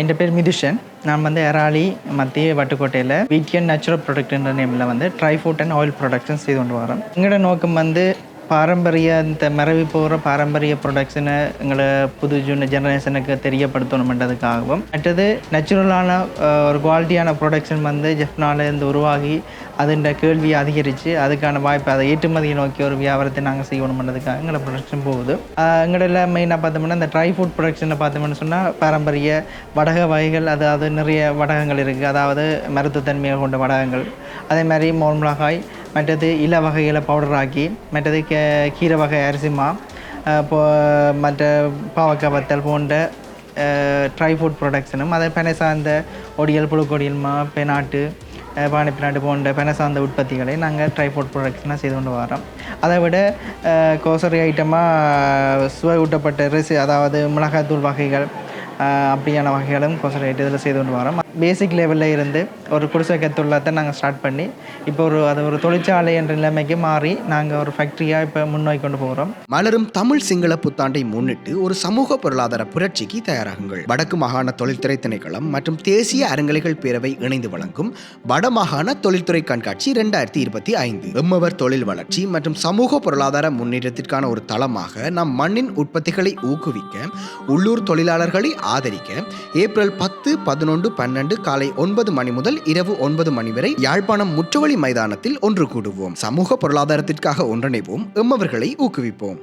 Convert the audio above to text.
என் பேர் மிதுஷன். நான் வந்து எராளி மத்திய வட்டுக்கோட்டையில் வீக்கெண்ட் நேச்சுரல் ப்ராடக்ட்ன்ற நேமில் வந்து dry food and oil production செய்து கொண்டு வரோம். எங்களோட நோக்கம் வந்து பாரம்பரிய இந்த மரவி போகிற பாரம்பரிய ப்ரொடக்ஷனை எங்களை புது ஜூன் ஜெனரேஷனுக்கு தெரியப்படுத்தணுமென்றதுக்காகவும். மற்றது நேச்சுரலான ஒரு குவாலிட்டியான ப்ரொடக்ஷன் வந்து ஜெஃப்னால இருந்து உருவாகி அதுன்ற கேள்வியை அதிகரித்து அதுக்கான வாய்ப்பு அதை ஏற்றுமதியை நோக்கி ஒரு வியாபாரத்தை நாங்கள் செய்யணுமென்றதுக்காக எங்களை ப்ரொடக்ஷன் போகுது. எங்களில் மெயினாக பார்த்தோம்னா இந்த ட்ரை ஃபுட் ப்ரொடக்ஷனை பார்த்தோம்னு சொன்னால் பாரம்பரிய வடக வகைகள் அதாவது நிறைய வடகங்கள் இருக்குது அதாவது மருத்துவத்தன்மையை கொண்ட வடகங்கள். அதே மாதிரி மோல் மிளகாய் மற்றது இல வகைகளை பவுடர் ஆக்கி மற்றது கே கீரை வகை அரிசிமா இப்போ மற்ற பாவக்காய் வத்தல் போன்ற ட்ரை ஃபுட் ப்ரொடக்ஷனும் அதை பெனை சார்ந்த ஒடியல் புழுக்கொடியல் மா பெனாட்டு பானை பினாட்டு போன்ற பெனை சார்ந்த உற்பத்திகளை நாங்கள் ட்ரை ஃபுட் ப்ரொடக்ஷனாக செய்து கொண்டு வரோம் அதை விட கோசரி ஐட்டமாக சுவை ஊட்டப்பட்ட ரிசி அதாவது மிளகாய்த்தூள் வகைகள் அப்படியான வகைகளும் கோசரி ஐட்டத்தில் செய்து கொண்டு வரோம் பேசிக் லெவலில் இருந்து ஒரு குடிசை கத்துள்ளத்தை நாங்கள் ஸ்டார்ட் பண்ணி இப்போ ஒரு அது ஒரு தொழிற்சாலை என்ற நிலைமைக்கு மாறி நாங்கள் ஒரு ஃபேக்ட்ரியாக இப்போ முன்னோக்கி கொண்டு போகிறோம். மலரும் தமிழ் சிங்கள புத்தாண்டை முன்னிட்டு ஒரு சமூக பொருளாதார புரட்சிக்கு தயாராகுங்கள். வடக்கு மாகாண தொழில்துறை திணைக்களம் மற்றும் தேசிய அறங்கலைகள் பேரவை இணைந்து வழங்கும் வடமாகாண தொழில்துறை கண்காட்சி ரெண்டாயிரத்தி இருபத்தி ஐந்து. எம்மவர் தொழில் வளர்ச்சி மற்றும் சமூக பொருளாதார முன்னேற்றத்திற்கான ஒரு தளமாக நம் மண்ணின் உற்பத்திகளை ஊக்குவிக்க உள்ளூர் தொழிலாளர்களை ஆதரிக்க ஏப்ரல் பத்து பதினொன்று பன்னெண்டு காலை ஒன்பது மணி முதல் இரவு ஒன்பது மணி வரை யாழ்ப்பாணம் முற்றுவழி மைதானத்தில் ஒன்று கூடுவோம். சமூக பொருளாதாரத்திற்காக ஒன்றிணைவோம். எம்மவர்களை ஊக்குவிப்போம்.